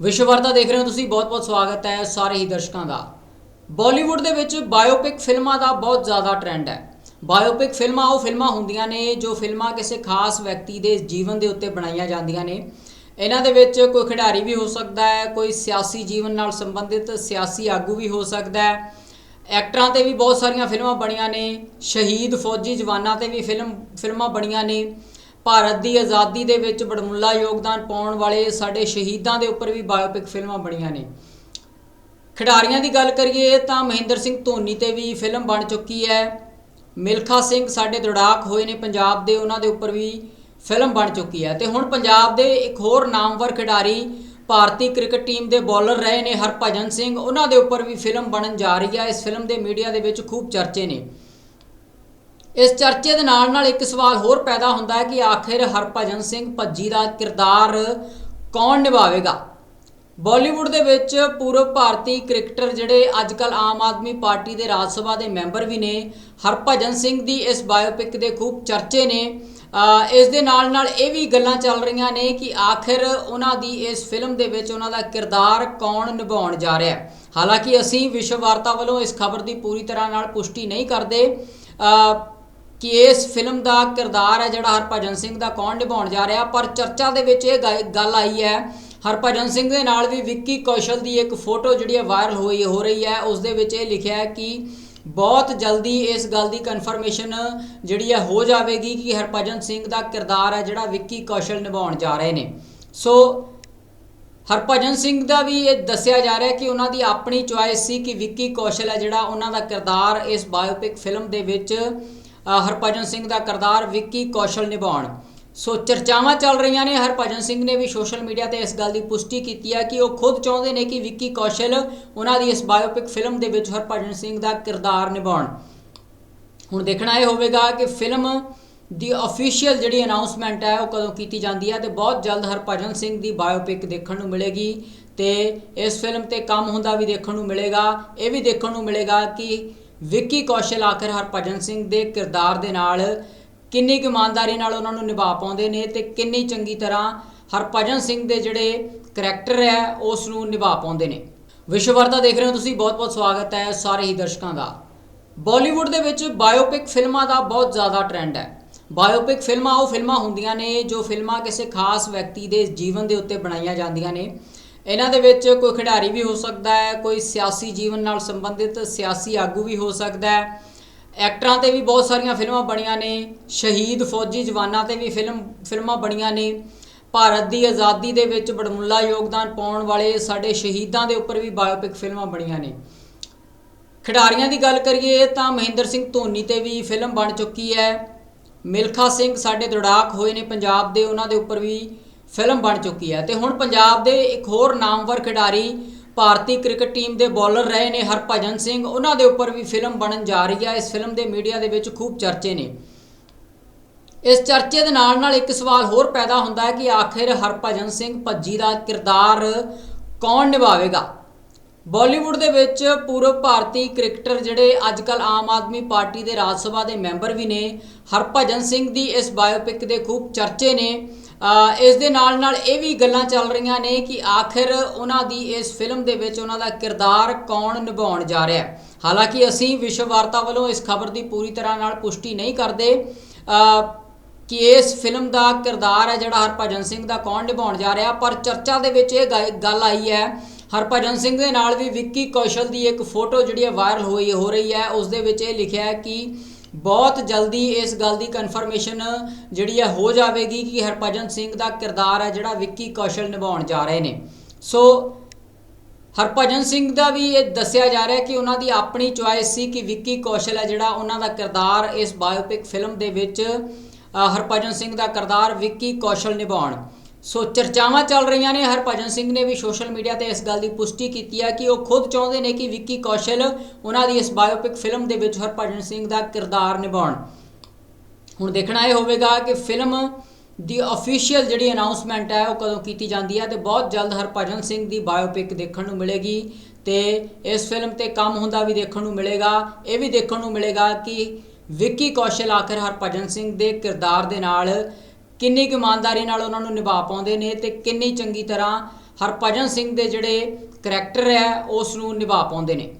ਵਿਸ਼ਵ ਵਿਸ਼ਵਵਰਤਾ ਦੇਖ ਰਹੇ ਹੋ ਤੁਸੀਂ ਬਹੁਤ-ਬਹੁਤ ਸਵਾਗਤ ਹੈ ਸਾਰੇ ਹੀ ਦਰਸ਼ਕਾਂ ਦਾ। ਬਾਲੀਵੁੱਡ ਦੇ ਵਿੱਚ ਬਾਇਓਪਿਕ ਫਿਲਮਾਂ ਦਾ ਬਹੁਤ ਜ਼ਿਆਦਾ ਟ੍ਰੈਂਡ ਹੈ। ਬਾਇਓਪਿਕ ਫਿਲਮਾਂ ਉਹ ਫਿਲਮਾਂ ਹੁੰਦੀਆਂ ਨੇ ਜੋ ਫਿਲਮਾਂ ਕਿਸੇ ਖਾਸ ਵਿਅਕਤੀ ਦੇ ਜੀਵਨ ਦੇ ਉੱਤੇ ਬਣਾਈਆਂ ਜਾਂਦੀਆਂ ਨੇ। ਇਹਨਾਂ ਦੇ ਵਿੱਚ ਕੋਈ ਖਿਡਾਰੀ ਵੀ ਹੋ ਸਕਦਾ ਹੈ, ਕੋਈ ਸਿਆਸੀ ਜੀਵਨ ਨਾਲ ਸੰਬੰਧਿਤ ਸਿਆਸੀ ਆਗੂ ਵੀ ਹੋ ਸਕਦਾ ਹੈ। ਐਕਟਰਾਂ ਤੇ ਵੀ ਬਹੁਤ ਸਾਰੀਆਂ ਫਿਲਮਾਂ ਬਣੀਆਂ ਨੇ, ਸ਼ਹੀਦ ਫੌਜੀ ਜਵਾਨਾਂ ਤੇ ਵੀ ਫਿਲਮ, ਫਿਲਮਾਂ ਬਣੀਆਂ ਨੇ। ਭਾਰਤ ਦੀ ਆਜ਼ਾਦੀ ਦੇ ਵਿੱਚ ਬੜਮੁੱਲਾ ਯੋਗਦਾਨ ਪਾਉਣ ਵਾਲੇ ਸਾਡੇ ਸ਼ਹੀਦਾਂ ਦੇ ਉੱਪਰ ਵੀ ਬਾਇਓਪਿਕ ਫਿਲਮਾਂ ਬਣੀਆਂ ਨੇ। ਖਿਡਾਰੀਆਂ ਦੀ ਗੱਲ ਕਰੀਏ ਤਾਂ ਮਹਿੰਦਰ ਸਿੰਘ ਧੋਨੀ ਤੇ ਵੀ ਫਿਲਮ ਬਣ ਚੁੱਕੀ ਹੈ। ਮਿਲਖਾ ਸਿੰਘ ਸਾਡੇ ਦੜਾਕ ਹੋਏ ਨੇ ਪੰਜਾਬ ਦੇ, ਉਹਨਾਂ ਦੇ ਉੱਪਰ ਵੀ ਫਿਲਮ ਬਣ ਚੁੱਕੀ ਹੈ। ਤੇ ਹੁਣ ਪੰਜਾਬ ਦੇ ਇੱਕ ਹੋਰ ਨਾਮਵਰ ਖਿਡਾਰੀ ਭਾਰਤੀ ਕ੍ਰਿਕਟ ਟੀਮ ਦੇ ਬੋਲਰ ਰਹੇ ਨੇ ਹਰਭਜਨ ਸਿੰਘ। ਉਹਨਾਂ ਦੇ ਉੱਪਰ ਵੀ ਫਿਲਮ ਬਣਨ ਜਾ ਰਹੀ ਹੈ। ਇਸ ਫਿਲਮ ਦੇ ਮੀਡੀਆ ਦੇ ਵਿੱਚ ਖੂਬ ਚਰਚੇ ਨੇ। ਇਸ ਚਰਚੇ ਦੇ ਨਾਲ ਨਾਲ ਇੱਕ ਸਵਾਲ ਹੋਰ ਪੈਦਾ ਹੁੰਦਾ ਹੈ ਕਿ ਆਖਿਰ ਹਰਭਜਨ ਸਿੰਘ ਭੱਜੀ ਦਾ ਕਿਰਦਾਰ ਕੌਣ ਨਿਭਾਵੇਗਾ? ਬਾਲੀਵੁੱਡ ਦੇ ਵਿੱਚ ਪੂਰਵ ਭਾਰਤੀ ਕ੍ਰਿਕਟਰ ਜਿਹੜੇ ਅੱਜਕੱਲ ਆਮ ਆਦਮੀ ਪਾਰਟੀ ਦੇ ਰਾਜ ਸਭਾ ਦੇ ਮੈਂਬਰ ਵੀ ਨੇ, ਹਰਭਜਨ ਸਿੰਘ ਦੀ ਇਸ ਬਾਇਓਪਿਕ ਦੇ ਖੂਬ ਚਰਚੇ ਨੇ। ਇਸ ਦੇ ਨਾਲ ਨਾਲ ਇਹ ਵੀ ਗੱਲਾਂ ਚੱਲ ਰਹੀਆਂ ਨੇ ਕਿ ਆਖਿਰ ਉਹਨਾਂ ਦੀ ਇਸ ਫਿਲਮ ਦੇ ਵਿੱਚ ਉਹਨਾਂ ਦਾ ਕਿਰਦਾਰ ਕੌਣ ਨਿਭਾਉਣ ਜਾ ਰਿਹਾ ਹੈ। ਹਾਲਾਂਕਿ ਅਸੀਂ ਵਿਸ਼ਵ ਵਾਰਤਾ ਵੱਲੋਂ ਇਸ ਖਬਰ ਦੀ ਪੂਰੀ ਤਰ੍ਹਾਂ ਨਾਲ ਪੁਸ਼ਟੀ ਨਹੀਂ ਕਰਦੇ। ਕਿ ਇਸ ਫਿਲਮ ਦਾ ਕਿਰਦਾਰ ਹੈ ਜਿਹੜਾ ਹਰਭਜਨ ਸਿੰਘ ਦਾ ਕੌਣ ਨਿਭਾਉਣ ਜਾ ਰਿਹਾ, ਪਰ ਚਰਚਾ ਦੇ ਵਿੱਚ ਇਹ ਗੱਲ ਆਈ ਹੈ, ਹਰਭਜਨ ਸਿੰਘ ਦੇ ਨਾਲ ਵੀ ਵਿੱਕੀ ਕੌਸ਼ਲ ਦੀ ਇੱਕ ਫੋਟੋ ਜਿਹੜੀ ਹੈ ਵਾਇਰਲ ਹੋਈ, ਹੋ ਰਹੀ ਹੈ, ਉਸ ਦੇ ਵਿੱਚ ਇਹ ਲਿਖਿਆ ਹੈ ਕਿ ਬਹੁਤ ਜਲਦੀ ਇਸ ਗੱਲ ਦੀ ਕਨਫਰਮੇਸ਼ਨ ਜਿਹੜੀ ਹੈ ਹੋ ਜਾਵੇਗੀ ਕਿ ਹਰਭਜਨ ਸਿੰਘ ਦਾ ਕਿਰਦਾਰ ਹੈ ਜਿਹੜਾ ਵਿੱਕੀ ਕੌਸ਼ਲ ਨਿਭਾਉਣ ਜਾ ਰਹੇ ਨੇ। ਸੋ ਹਰਭਜਨ ਸਿੰਘ ਦਾ ਵੀ ਇਹ ਦੱਸਿਆ ਜਾ ਰਿਹਾ ਕਿ ਉਹਨਾਂ ਦੀ ਆਪਣੀ ਚੁਆਇਸ ਸੀ ਕਿ ਵਿੱਕੀ ਕੌਸ਼ਲ ਹੈ ਜਿਹੜਾ ਉਹਨਾਂ ਦਾ ਕਿਰਦਾਰ ਇਸ ਬਾਇਓਪਿਕ ਫਿਲਮ ਦੇ ਵਿੱਚ ਅ, ਹਰਭਜਨ ਸਿੰਘ ਦਾ ਕਿਰਦਾਰ ਵਿੱਕੀ ਕੌਸ਼ਲ ਨਿਭਾਉਣ। ਸੋ ਚਰਚਾਵਾਂ ਚੱਲ ਰਹੀਆਂ ਨੇ। ਹਰਭਜਨ ਸਿੰਘ ਨੇ ਵੀ ਸੋਸ਼ਲ ਮੀਡੀਆ ਤੇ ਇਸ ਗੱਲ ਦੀ ਪੁਸ਼ਟੀ ਕੀਤੀ ਹੈ ਕਿ ਉਹ ਖੁਦ ਚਾਹੁੰਦੇ ਨੇ ਕਿ ਵਿੱਕੀ ਕੌਸ਼ਲ ਉਹਨਾਂ ਦੀ ਇਸ ਬਾਇਓਪਿਕ ਫਿਲਮ ਦੇ ਵਿੱਚ ਹਰਭਜਨ ਸਿੰਘ ਦਾ ਕਿਰਦਾਰ ਨਿਭਾਉਣ। ਹੁਣ ਦੇਖਣਾ ਇਹ ਹੋਵੇਗਾ ਕਿ ਫਿਲਮ ਦੀ ਅਫੀਸ਼ੀਅਲ ਜਿਹੜੀ ਅਨਾਉਂਸਮੈਂਟ ਹੈ ਉਹ ਕਦੋਂ ਕੀਤੀ ਜਾਂਦੀ ਹੈ ਤੇ ਬਹੁਤ ਜਲਦ ਹਰਭਜਨ ਸਿੰਘ ਦੀ ਬਾਇਓਪਿਕ ਦੇਖਣ ਨੂੰ ਮਿਲੇਗੀ ਤੇ ਇਸ ਫਿਲਮ ਤੇ ਕੰਮ ਹੁੰਦਾ ਵੀ ਦੇਖਣ ਨੂੰ ਮਿਲੇਗਾ ਇਹ ਵੀ ਦੇਖਣ ਨੂੰ ਮਿਲੇਗਾ ਕਿ ਵਿੱਕੀ ਕੌਸ਼ਲ ਆਖਰ ਹਰਭਜਨ ਸਿੰਘ ਦੇ ਕਿਰਦਾਰ ਦੇ ਨਾਲ ਕਿੰਨੀ ਕੁ ਇਮਾਨਦਾਰੀ ਨਾਲ ਉਹਨਾਂ ਨੂੰ ਨਿਭਾ ਪਾਉਂਦੇ ਨੇ ਤੇ ਕਿੰਨੀ ਚੰਗੀ ਤਰ੍ਹਾਂ ਹਰਭਜਨ ਸਿੰਘ ਦੇ ਜਿਹੜੇ ਕਰੈਕਟਰ ਹੈ ਉਸ ਨੂੰ ਨਿਭਾ ਪਾਉਂਦੇ ਨੇ। ਵਿਸ਼ਵਵਰਤਾ ਦੇਖ ਰਹੇ ਹੋ ਤੁਸੀਂ ਬਹੁਤ-ਬਹੁਤ ਸਵਾਗਤ ਹੈ ਸਾਰੇ ਹੀ ਦਰਸ਼ਕਾਂ ਦਾ। ਬਾਲੀਵੁੱਡ ਦੇ ਵਿੱਚ ਬਾਇਓਪਿਕ ਫਿਲਮਾਂ ਦਾ ਬਹੁਤ ਜ਼ਿਆਦਾ ਟ੍ਰੈਂਡ ਹੈ। ਬਾਇਓਪਿਕ ਫਿਲਮਾਂ ਉਹ ਫਿਲਮਾਂ ਹੁੰਦੀਆਂ ਨੇ ਜੋ ਫਿਲਮਾਂ ਕਿਸੇ ਖਾਸ ਵਿਅਕਤੀ ਦੇ ਜੀਵਨ ਦੇ ਉੱਤੇ ਬਣਾਈਆਂ ਜਾਂਦੀਆਂ ਨੇ। ਇਹਨਾਂ ਦੇ ਵਿੱਚ ਕੋਈ ਖਿਡਾਰੀ ਵੀ ਹੋ ਸਕਦਾ ਹੈ, ਕੋਈ ਸਿਆਸੀ ਜੀਵਨ ਨਾਲ ਸੰਬੰਧਿਤ ਸਿਆਸੀ ਆਗੂ ਵੀ ਹੋ ਸਕਦਾ ਹੈ। ਐਕਟਰਾਂ ਤੇ ਵੀ ਬਹੁਤ ਸਾਰੀਆਂ ਫਿਲਮਾਂ ਬਣੀਆਂ ਨੇ, ਸ਼ਹੀਦ ਫੌਜੀ ਜਵਾਨਾਂ ਤੇ ਵੀ ਫਿਲਮ, ਫਿਲਮਾਂ ਬਣੀਆਂ ਨੇ। ਭਾਰਤ ਦੀ ਆਜ਼ਾਦੀ ਦੇ ਵਿੱਚ ਬੜਮੁੱਲਾ ਯੋਗਦਾਨ ਪਾਉਣ ਵਾਲੇ ਸਾਡੇ ਸ਼ਹੀਦਾਂ ਦੇ ਉੱਪਰ ਵੀ ਬਾਇਓਪਿਕ ਫਿਲਮਾਂ ਬਣੀਆਂ ਨੇ। ਖਿਡਾਰੀਆਂ ਦੀ ਗੱਲ ਕਰੀਏ ਤਾਂ ਮਹਿੰਦਰ ਸਿੰਘ ਧੋਨੀ ਤੇ ਵੀ ਫਿਲਮ ਬਣ ਚੁੱਕੀ ਹੈ। ਮਿਲਖਾ ਸਿੰਘ ਸਾਡੇ ਦੜਾਕ ਹੋਏ ਨੇ ਪੰਜਾਬ ਦੇ, ਉਹਨਾਂ ਦੇ ਉੱਪਰ ਵੀ ਫਿਲਮ ਬਣ ਚੁੱਕੀ ਹੈ ਤੇ ਹੁਣ ਪੰਜਾਬ ਦੇ ਇੱਕ ਹੋਰ ਨਾਮਵਰ ਖਿਡਾਰੀ ਭਾਰਤੀ ਕ੍ਰਿਕਟ ਟੀਮ ਦੇ ਬੋਲਰ ਰਹੇ ਨੇ ਹਰਭਜਨ ਸਿੰਘ। ਉਹਨਾਂ ਦੇ ਉੱਪਰ ਵੀ ਫਿਲਮ ਬਣਨ ਜਾ ਰਹੀ ਹੈ। ਇਸ ਫਿਲਮ ਦੇ ਮੀਡੀਆ ਦੇ ਵਿੱਚ ਖੂਬ ਚਰਚੇ ਨੇ। ਇਸ ਚਰਚੇ ਦੇ ਨਾਲ ਨਾਲ ਇੱਕ ਸਵਾਲ ਹੋਰ ਪੈਦਾ ਹੁੰਦਾ ਹੈ ਕਿ ਆਖਿਰ ਹਰਭਜਨ ਸਿੰਘ ਭੱਜੀ ਦਾ ਕਿਰਦਾਰ ਕੌਣ ਨਿਭਾਵੇਗਾ? ਬਾਲੀਵੁੱਡ ਦੇ ਵਿੱਚ ਪੂਰਵ ਭਾਰਤੀ ਕ੍ਰਿਕਟਰ ਜਿਹੜੇ ਅੱਜਕੱਲ ਆਮ ਆਦਮੀ ਪਾਰਟੀ ਦੇ ਰਾਜ ਸਭਾ ਦੇ ਮੈਂਬਰ ਵੀ ਨੇ, ਹਰਭਜਨ ਸਿੰਘ ਦੀ ਇਸ ਬਾਇਓਪਿਕ ਦੇ ਖੂਬ ਚਰਚੇ ਨੇ। ਇਸ ਦੇ ਨਾਲ ਨਾਲ ਇਹ ਵੀ ਗੱਲਾਂ ਚੱਲ ਰਹੀਆਂ ਨੇ ਕਿ ਆਖਿਰ ਉਹਨਾਂ ਦੀ ਇਸ ਫਿਲਮ ਦੇ ਵਿੱਚ ਉਹਨਾਂ ਦਾ ਕਿਰਦਾਰ ਕੌਣ ਨਿਭਾਉਣ ਜਾ ਰਿਹਾ ਹੈ। ਹਾਲਾਂਕਿ ਅਸੀਂ ਵਿਸ਼ਵ ਵਾਰਤਾ ਵੱਲੋਂ ਇਸ ਖਬਰ ਦੀ ਪੂਰੀ ਤਰ੍ਹਾਂ ਨਾਲ ਪੁਸ਼ਟੀ ਨਹੀਂ ਕਰਦੇ ਕਿ ਇਸ ਫਿਲਮ ਦਾ ਕਿਰਦਾਰ ਹੈ ਜਿਹੜਾ ਹਰਭਜਨ ਸਿੰਘ ਦਾ ਕੌਣ ਨਿਭਾਉਣ ਜਾ ਰਿਹਾ, ਪਰ ਚਰਚਾ ਦੇ ਵਿੱਚ ਇਹ ਗੱਲ ਆਈ ਹੈ ਹਰਭਜਨ ਸਿੰਘ ਦੇ ਨਾਲ ਵੀ ਵਿੱਕੀ ਕੌਸ਼ਲ ਦੀ ਇੱਕ ਫੋਟੋ ਜਿਹੜੀ ਹੈ ਵਾਇਰਲ ਹੋਈ ਹੋ ਰਹੀ ਹੈ। ਉਸ ਦੇ ਵਿੱਚ ਇਹ ਲਿਖਿਆ ਹੈ ਕਿ ਬਹੁਤ ਜਲਦੀ ਇਸ ਗੱਲ ਦੀ ਕਨਫਰਮੇਸ਼ਨ ਜਿਹੜੀ ਹੈ ਹੋ ਜਾਵੇਗੀ ਕਿ ਹਰਭਜਨ ਸਿੰਘ ਦਾ ਕਿਰਦਾਰ ਹੈ ਜਿਹੜਾ ਵਿੱਕੀ ਕੌਸ਼ਲ ਨਿਭਾਉਣ ਜਾ ਰਹੇ ਨੇ। ਸੋ ਹਰਭਜਨ ਸਿੰਘ ਦਾ ਵੀ ਇਹ ਦੱਸਿਆ ਜਾ ਰਿਹਾ ਕਿ ਉਹਨਾਂ ਦੀ ਆਪਣੀ ਚੁਆਇਸ ਸੀ ਕਿ ਵਿੱਕੀ ਕੌਸ਼ਲ ਹੈ ਜਿਹੜਾ ਉਹਨਾਂ ਦਾ ਕਿਰਦਾਰ ਇਸ ਬਾਇਓਪਿਕ ਫਿਲਮ ਦੇ ਵਿੱਚ ਹਰਭਜਨ ਸਿੰਘ ਦਾ ਕਿਰਦਾਰ ਵਿੱਕੀ ਕੌਸ਼ਲ ਨਿਭਾਉਣ। ਸੋ ਚਰਚਾਵਾਂ ਚੱਲ ਰਹੀਆਂ ਨੇ। ਹਰਭਜਨ ਸਿੰਘ ਨੇ ਵੀ ਸੋਸ਼ਲ ਮੀਡੀਆ ਤੇ ਇਸ ਗੱਲ ਦੀ ਪੁਸ਼ਟੀ ਕੀਤੀ ਹੈ ਕਿ ਉਹ ਖੁਦ ਚਾਹੁੰਦੇ ਨੇ ਕਿ ਵਿੱਕੀ ਕੌਸ਼ਲ ਉਹਨਾਂ ਦੀ ਇਸ ਬਾਇਓਪਿਕ ਫਿਲਮ ਦੇ ਵਿੱਚ ਹਰਭਜਨ ਸਿੰਘ ਦਾ ਕਿਰਦਾਰ ਨਿਭਾਉਣ। ਹੁਣ ਦੇਖਣਾ ਇਹ ਹੋਵੇਗਾ ਕਿ ਫਿਲਮ ਦੀ ਅਫੀਸ਼ੀਅਲ ਜਿਹੜੀ ਅਨਾਉਂਸਮੈਂਟ ਹੈ ਉਹ ਕਦੋਂ ਕੀਤੀ ਜਾਂਦੀ ਹੈ ਤੇ ਬਹੁਤ ਜਲਦ ਹਰਭਜਨ ਸਿੰਘ ਦੀ ਬਾਇਓਪਿਕ ਦੇਖਣ ਨੂੰ ਮਿਲੇਗੀ ਤੇ ਇਸ ਫਿਲਮ ਤੇ ਕੰਮ ਹੁੰਦਾ ਵੀ ਦੇਖਣ ਨੂੰ ਮਿਲੇਗਾ। ਇਹ ਵੀ ਦੇਖਣ ਨੂੰ ਮਿਲੇਗਾ ਕਿ ਵਿੱਕੀ ਕੌਸ਼ਲ ਆਖਰ ਹਰਭਜਨ ਸਿੰਘ ਦੇ ਕਿਰਦਾਰ ਦੇ ਨਾਲ ਕਿੰਨੀ ਕੁ ਇਮਾਨਦਾਰੀ ਨਾਲ ਉਹਨਾਂ ਨੂੰ ਨਿਭਾ ਪਾਉਂਦੇ ਨੇ ਤੇ ਕਿੰਨੀ ਚੰਗੀ ਤਰ੍ਹਾਂ ਹਰਭਜਨ ਸਿੰਘ ਦੇ ਜਿਹੜੇ ਕੈਰੈਕਟਰ ਹੈ, ਉਸ ਨੂੰ ਨਿਭਾ ਪਾਉਂਦੇ ਨੇ।